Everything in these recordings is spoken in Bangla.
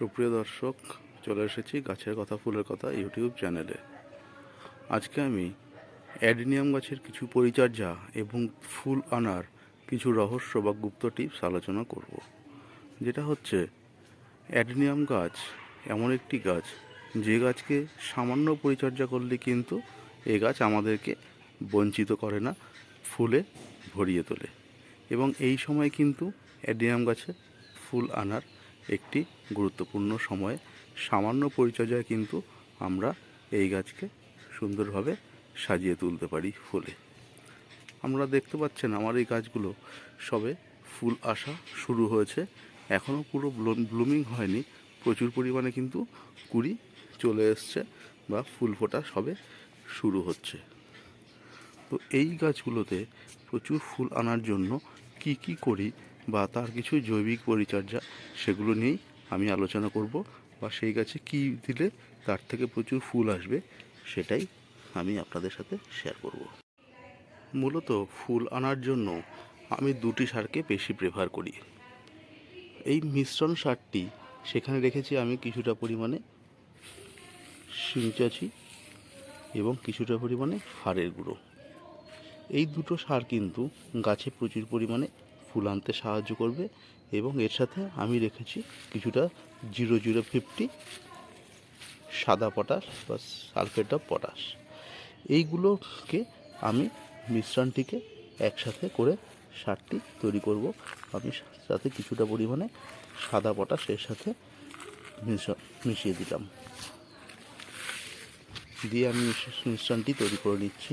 সুপ্রিয় দর্শক, চলে এসেছি গাছের কথা, ফুলের কথা ইউটিউব চ্যানেলে। আজকে আমি অ্যাডিনিয়াম গাছের কিছু পরিচর্যা এবং ফুল আনার কিছু রহস্য বা গুপ্ত টিপস আলোচনা করব। যেটা হচ্ছে, অ্যাডিনিয়াম গাছ এমন একটি গাছ, যে গাছকে সামান্য পরিচর্যা করলে কিন্তু এ গাছ আমাদেরকে বঞ্চিত করে না, ফুলে ভরিয়ে তোলে। এবং এই সময় কিন্তু অ্যাডিনিয়াম গাছে ফুল আনার একটি গুরুত্বপূর্ণ সময়ে। সামান্য পরিচর্যায় কিন্তু আমরা এই গাছকে সুন্দরভাবে সাজিয়ে তুলতে পারি ফুলে। আমরা দেখতে পাচ্ছেন আমার এই গাছগুলো সবে ফুল আসা শুরু হয়েছে। এখনও পুরো ব্লুমিং হয়নি। প্রচুর পরিমাণে কিন্তু কুড়ি চলে এসছে বা ফুল ফোটা সবে শুরু হচ্ছে। তো এই গাছগুলোতে প্রচুর ফুল আনার জন্য কি কি করি বা তার কিছু জৈবিক পরিচর্যা, সেগুলো নিয়েই আমি আলোচনা করব বা সেই গাছে কি দিলে তার থেকে প্রচুর ফুল আসবে, সেটাই আমি আপনাদের সাথে শেয়ার করব। মূলত ফুল আনার জন্য আমি দুটি সারকে বেশি প্রেফার করি। এই মিশ্রণ সারটি সেখানে রেখেছি আমি কিছুটা পরিমাণে সিংচাচি এবং কিছুটা পরিমাণে হাড়ের গুঁড়ো। এই দুটো সার কিন্তু গাছে প্রচুর পরিমাণে ফুল আনতে সাহায্য করবে এবং এর সাথে আমি রেখেছি কিছুটা জিরো জিরো ফিফটি সাদা পটাশ বা সালফেট অফ পটাশ। এইগুলোকে আমি মিশ্রণটিকে একসাথে করে সারটি তৈরি করব। আমি সাথে কিছুটা পরিমাণে সাদা পটাশ এর সাথে মিশিয়ে দিলাম। দিয়ে আমি মিশ্রণটি তৈরি করে নিচ্ছি।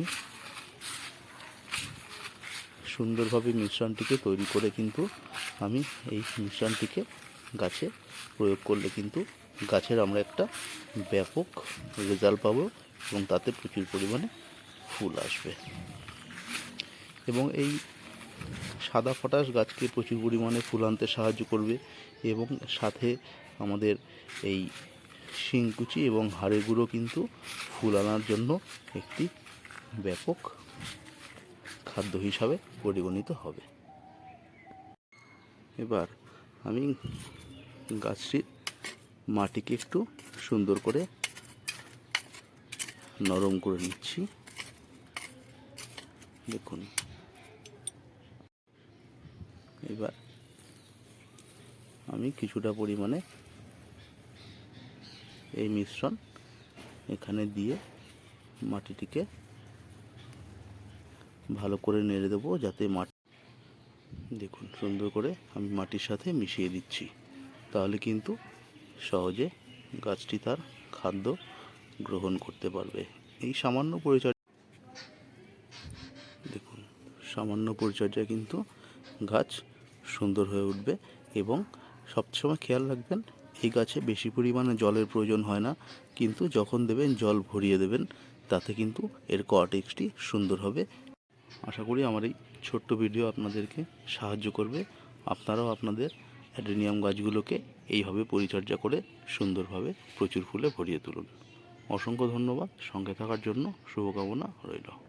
সুন্দরভাবে মিশ্রণটিকে তৈরি করে কিন্তু আমি এই মিশ্রণটিকে গাছে প্রয়োগ করলে কিন্তু গাছের আমরা একটা ব্যাপক রেজাল্ট পাবো এবং তাতে প্রচুর পরিমাণে ফুল আসবে। এবং এই সাদা পটাশ গাছকে প্রচুর পরিমাণে ফুল আনতে সাহায্য করবে এবং সাথে আমাদের এই শিংকুচি এবং হাড়ের গুঁড়ো কিন্তু ফুল আনার জন্য একটি ব্যাপক খাদ্য হিসাবে পরিগণিত হবে। এবার আমি গাছটির মাটিকে একটু সুন্দর করে নরম করে নিচ্ছি। দেখুন। এবার আমি কিছুটা পরিমাণে এই মিশ্রণ এখানে দিয়ে মাটিটিকে ভালো করে নেড়ে দেবো যাতে মাটি দেখুন, সুন্দর করে আমি মাটির সাথে মিশিয়ে দিচ্ছি। তাহলে কিন্তু সহজে গাছটি তার খাদ্য গ্রহণ করতে পারবে। এই সামান্য পরিচর্যা দেখুন, সামান্য পরিচর্যা কিন্তু গাছ সুন্দর হয়ে উঠবে এবং সবসময় খেয়াল রাখবেন, এই গাছে বেশি পরিমাণে জলের প্রয়োজন হয় না, কিন্তু যখন দেবেন জল ভরিয়ে দেবেন, তাতে কিন্তু এর কটেক্সটি সুন্দর হবে আশা করি আমার এই ছোট্ট ভিডিও আপনাদেরকে সাহায্য করবে। আপনারাও আপনাদের অ্যাডেনিয়াম গাছগুলোকে এইভাবে পরিচর্যা করে সুন্দরভাবে প্রচুর ফুলে ভরিয়ে তুলুন। অসংখ্য ধন্যবাদ। সঙ্গে থাকার জন্য শুভকামনা রইল।